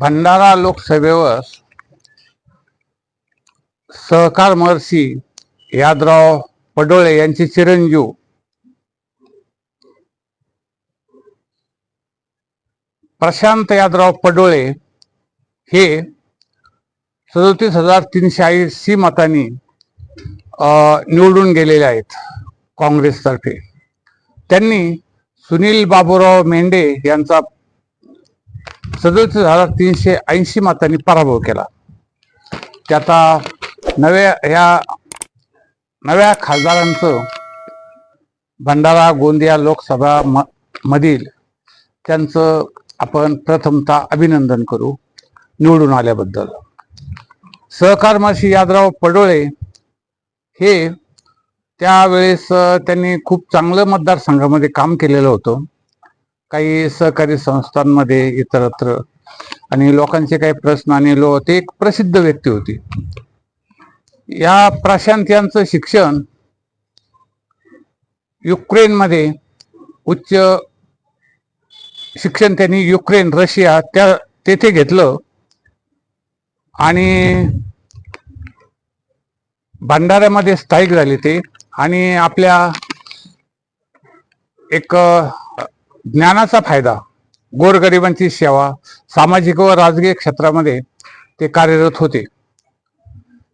भंडारा लोकसभेवर सहकार महर्षी यादराव पडोळे यांचे चिरंजीव. प्रशांत यादराव पडोळे हे सदोतीस हजार तीनशे ऐंशी मतांनी निवडून गेलेले आहेत काँग्रेसतर्फे. त्यांनी सुनील बाबूराव मेंढे यांचा सदोतीस हजार तीनशे ऐंशी मतांनी पराभव केला. त्याचा आता नव्या या नव्या खासदारांचं भंडारा गोंदिया लोकसभा म मधील त्यांचं आपण प्रथमतः अभिनंदन करू निवडून आल्याबद्दल. सहकार माशी यादराव पडोळे हे त्यावेळेस त्यांनी खूप चांगलं मतदारसंघामध्ये काम केलेलं होतं. काही सहकारी संस्थांमध्ये इतरत्र. आणि लोकांचे काही प्रश्न आणि लो ते एक प्रसिद्ध व्यक्ती होती. या प्रशांत यांचं शिक्षण युक्रेनमध्ये उच्च शिक्षण त्यांनी युक्रेन रशिया त्या तेथे घेतलं. आणि भंडाऱ्यामध्ये स्थायिक झाले ते. आणि आपल्या एक ज्ञानाचा फायदा गोरगरिबांची सेवा सामाजिक व राजकीय क्षेत्रामध्ये ते कार्यरत होते.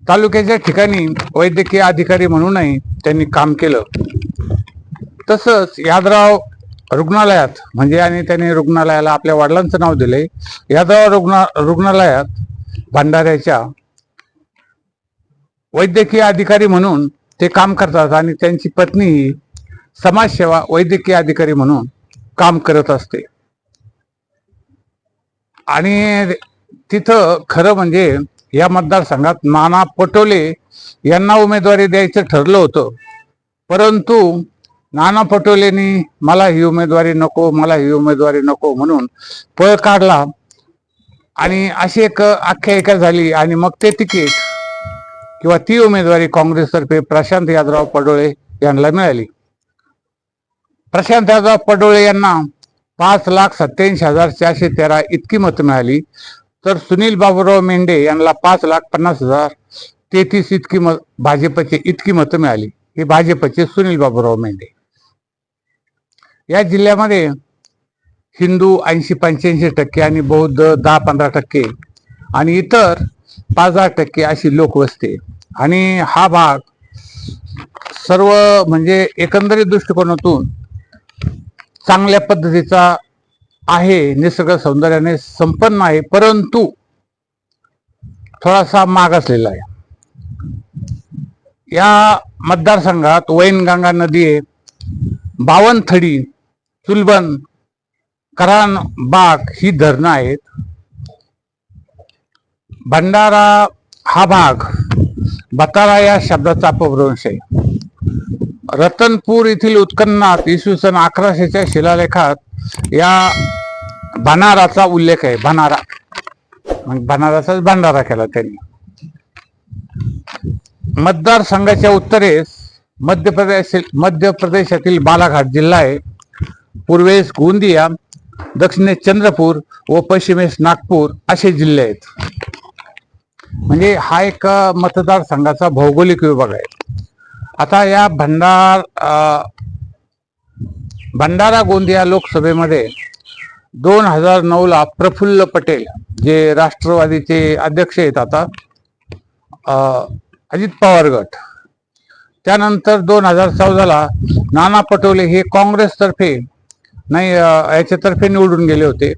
तालुक्याच्या ठिकाणी वैद्यकीय अधिकारी म्हणूनही त्यांनी काम केलं. तसंच यादराव रुग्णालयात म्हणजे आणि त्यांनी रुग्णालयाला आपल्या वडिलांचं नाव दिलंय यादराव रुग्णा रुग्णालयात भंडाऱ्याच्या वैद्यकीय अधिकारी म्हणून ते काम करतात आणि त्यांची पत्नी ही समाजसेवा वैद्यकीय अधिकारी म्हणून काम करत असते. आणि तिथं खरं म्हणजे या मतदारसंघात नाना पटोले यांना उमेदवारी द्यायचं ठरलं होतं. परंतु नाना पटोलेंनी मला ही उमेदवारी नको मला ही उमेदवारी नको म्हणून पळ काढला. आणि अशी एक आख्यायिका झाली आणि मग ते तिकीट किंवा ती उमेदवारी काँग्रेसतर्फे प्रशांत यादवराव पडोळे यांना मिळाली. प्रशांत पडोळे यांना पाच लाख सत्याऐंशी हजार चारशे तेरा इतकी मतं मिळाली. तर सुनील बाबूराव मेंढे यांना पाच लाख पन्नास हजार तेहतीस इतकी मत भाजपचे इतकी मतं मिळाली. हे भाजपचे सुनील बाबूराव मेंढे. या जिल्ह्यामध्ये हिंदू ऐंशी पंच्याऐंशी टक्के आणि बौद्ध दहा पंधरा टक्के आणि इतर पाच दहा टक्के अशी लोकवस्ती आहे. आणि हा भाग सर्व म्हणजे एकंदरीत दृष्टिकोनातून चांगल्या पद्धतीचा आहे निसर्ग सौंदर्याने संपन्न आहे परंतु थोडासा मागासलेला आहे. या मतदारसंघात वैनगंगा नदी आहे बावनथडी चुलबन करान बाग ही धरणं आहेत. भंडारा हा भाग बकारा या शब्दाचा अपभ्रंश आहे. रतनपूर येथील उत्खननात इसवी सन अकराशेच्या शिलालेखात या भनाराचा उल्लेख आहे. भनारा मग भनाराचाच भंडारा केला त्यांनी. मतदारसंघाच्या उत्तरेस मध्य प्रदेश मध्य प्रदेशातील बालाघाट जिल्हा आहे. पूर्वेस गोंदिया दक्षिणेस चंद्रपूर व पश्चिमेस नागपूर असे जिल्हे आहेत. म्हणजे हा एक मतदारसंघाचा भौगोलिक विभाग आहे. आता या भंडार भंडारा गोंदिया लोकसभेमध्ये दोन हजार नऊला प्रफुल्ल पटेल जे राष्ट्रवादीचे अध्यक्ष आहेत आता अजित पवार गट. त्यानंतर दोन हजार चौदाला नाना पटोले हे काँग्रेसतर्फे नाही याच्यातर्फे निवडून गेले होते.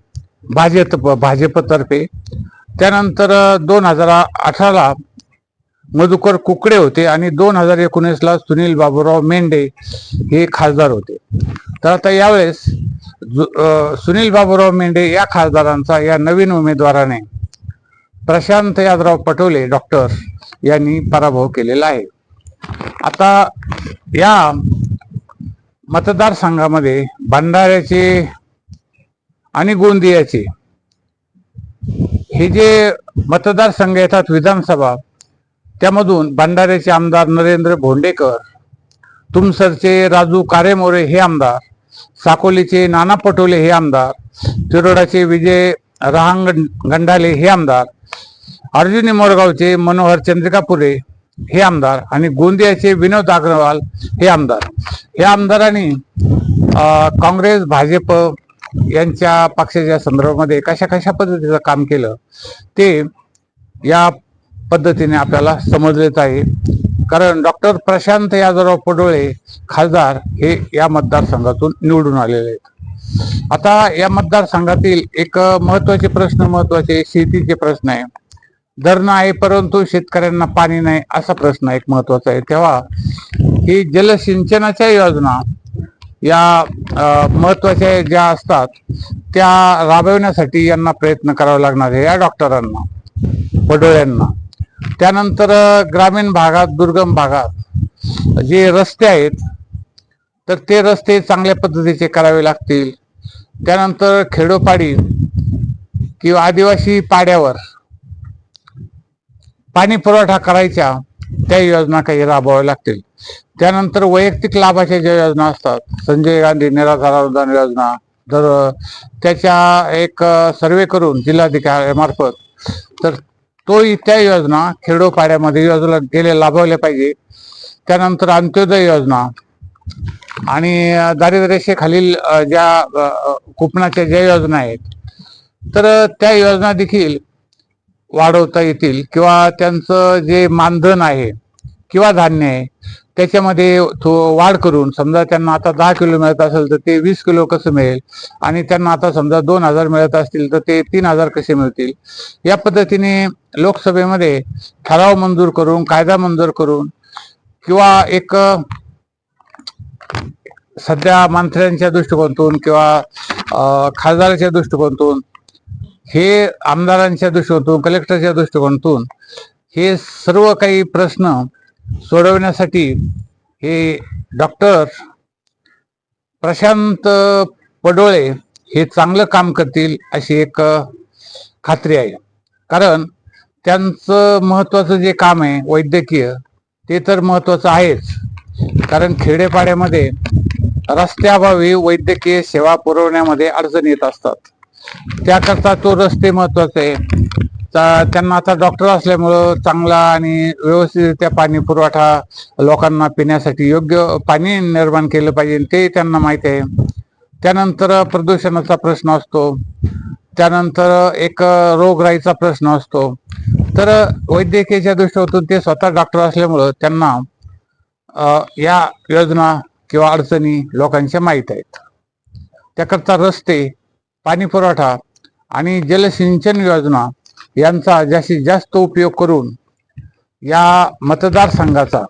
भाजप भाजपतर्फे. त्यानंतर दोन हजार अठराला मधुकर कुकडे होते आणि दोन हजार एकोणीसला सुनील बाबूराव मेंढे हे खासदार होते. तर आता यावेळेस जु- सुनील बाबूराव मेंढे या खासदारांचा या नवीन उमेदवाराने प्रशांत यादराव पटोले डॉक्टर यांनी पराभव केलेला आहे. आता या मतदारसंघामध्ये भंडाऱ्याचे आणि गोंदियाचे हे जे मतदारसंघ येतात विधानसभा त्यामधून भंडाऱ्याचे आमदार नरेंद्र भोंडेकर तुमसरचे राजू कारेमोरे हे आमदार साकोलीचे नाना पटोले हे आमदार तिरोडाचे विजय रहांग गंडाले हे आमदार अर्जुनी मोरगावचे मनोहर चंद्रिकापुरे हे आमदार आणि गोंदियाचे विनोद अग्रवाल हे आमदार. या आमदारांनी काँग्रेस भाजप यांच्या पक्षाच्या संदर्भामध्ये कशा कशा पद्धतीचं काम केलं ते या पद्धतीने आपल्याला समजलेच आहे कारण डॉक्टर प्रशांत यादवराव पडोळे खासदार हे या मतदारसंघातून निवडून आलेले आहेत. आता या मतदारसंघातील एक महत्त्वाचे प्रश्न महत्त्वाचे शेतीचे प्रश्न आहे. धरणं आहे परंतु शेतकऱ्यांना पाणी नाही असा प्रश्न एक महत्त्वाचा आहे. तेव्हा ही जलसिंचनाच्या योजना या महत्त्वाच्या महत्त्वाच्या ज्या असतात त्या राबविण्यासाठी यांना प्रयत्न करावे लागणार आहे या डॉक्टरांना वडोळ्यांना. त्यानंतर ग्रामीण भागात दुर्गम भागात जे रस्ते आहेत तर ते रस्ते चांगल्या पद्धतीचे करावे लागतील. त्यानंतर खेडोपाडी किंवा आदिवासी पाड्यावर पाणी पुरवठा करायच्या त्या योजना काही राबवाव्या लागतील. त्यानंतर वैयक्तिक लाभाच्या ज्या योजना असतात संजय गांधी निराधार अनुदान योजना तर त्याच्या एक सर्वे करून जिल्हाधिकाऱ्यामार्फत तर तोही त्या योजना खेडोपाड्यामध्ये योजना गेले लाभवल्या पाहिजे. त्यानंतर अंत्योदय योजना आणि दारिद्र्यरेषेखालील ज्या अ, कुपनाच्या ज्या योजना आहेत तर त्या योजना देखील वाढवता येतील किंवा त्यांचं जे मानधन आहे किंवा धान्य आहे त्याच्यामध्ये तो वाढ करून समजा त्यांना आता दहा किलो मिळत असेल तर ते वीस किलो कसं मिळेल? आणि त्यांना आता समजा दोन हजार मिळत असतील तर ते तीन हजार कसे मिळतील? या पद्धतीने लोकसभेमध्ये ठराव मंजूर करून कायदा मंजूर करून किंवा एक सध्या मंत्र्यांच्या दृष्टिकोनातून किंवा खासदाराच्या दृष्टिकोनातून हे आमदारांच्या दृष्टिकोनातून कलेक्टरच्या दृष्टिकोनातून हे सर्व काही प्रश्न सोडवण्यासाठी हे डॉक्टर प्रशांत पडोळे हे चांगलं काम करतील अशी एक खात्री आहे. कारण त्यांचं महत्त्वाचं जे काम आहे वैद्यकीय ते तर महत्त्वाचं आहेच. कारण खेडेपाड्यामध्ये रस्त्याभावी वैद्यकीय सेवा पुरवण्यामध्ये अडचण येत असतात. त्याकरता तो रस्ते महत्त्वाचे आहे. तर त्यांना आता डॉक्टर असल्यामुळं चांगला आणि व्यवस्थितरित्या पाणी पुरवठा लोकांना पिण्यासाठी योग्य पाणी निर्माण केलं पाहिजे ते त्यांना माहिती आहे. त्यानंतर प्रदूषणाचा प्रश्न असतो. त्यानंतर एक रोगराईचा प्रश्न असतो. तर वैद्यकीयच्या दृष्टीतून ते स्वतः डॉक्टर असल्यामुळं त्यांना या योजना किंवा अडचणी लोकांच्या माहीत आहेत. त्याकरता रस्ते पाणी पुरवठा आणि जलसिंचन योजना यांचा जास्तीत जास्त उपयोग करून या मतदारसंघाचा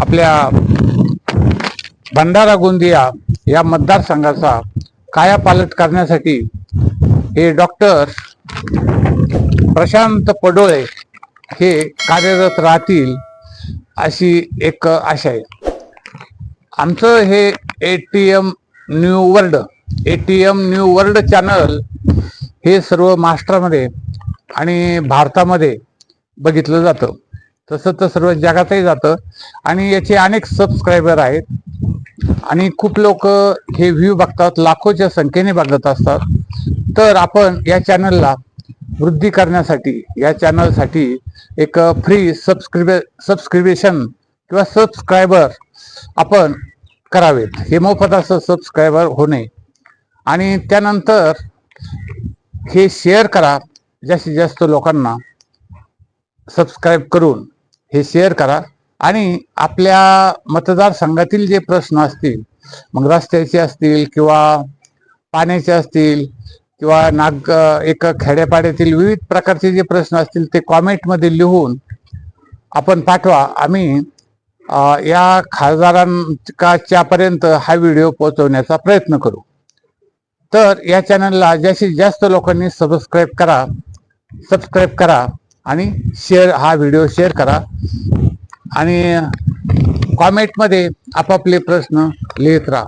आपल्या भंडारा गोंदिया या मतदारसंघाचा कायापालट करण्यासाठी हे डॉक्टर प्रशांत पडोळे हे कार्यरत राहतील अशी एक आशा आहे. आमचं हे A T M new world A T M new world channel हे सर्व महाराष्ट्रामध्ये आणि भारतामध्ये बघितलं जातं. तसं तर सर्व जगातही जातं. आणि याचे अनेक सबस्क्रायबर आहेत. आणि खूप लोक हे व्ह्यू बघतात लाखोच्या संख्येने बघत असतात. तर आपण या चॅनलला वृद्धी करण्यासाठी या चॅनलसाठी एक फ्री सबस्क्रिबे सबस्क्रिबेशन किंवा सबस्क्रायबर आपण करावेत. हे मोफत असं सबस्क्रायबर होणे आणि त्यानंतर हे शेअर करा. जास्तीत जास्त लोकांना सबस्क्राईब करून हे शेअर करा. आणि आपल्या मतदारसंघातील जे प्रश्न असतील मग रस्त्याचे असतील किंवा पाण्याचे असतील किंवा नाग एक खेड्यापाड्यातील विविध प्रकारचे जे प्रश्न असतील ते कॉमेंटमध्ये लिहून आपण पाठवा. आम्ही या खासदारांच्यापर्यंत हा व्हिडिओ पोहोचवण्याचा प्रयत्न करू. तर या चॅनलला जास्तीत जास्त लोकांनी सबस्क्राईब करा. सबस्क्राईब करा आणि शेअर हा व्हिडिओ शेअर करा. आणि कॉमेंटमध्ये आपापले प्रश्न लिहित राहा.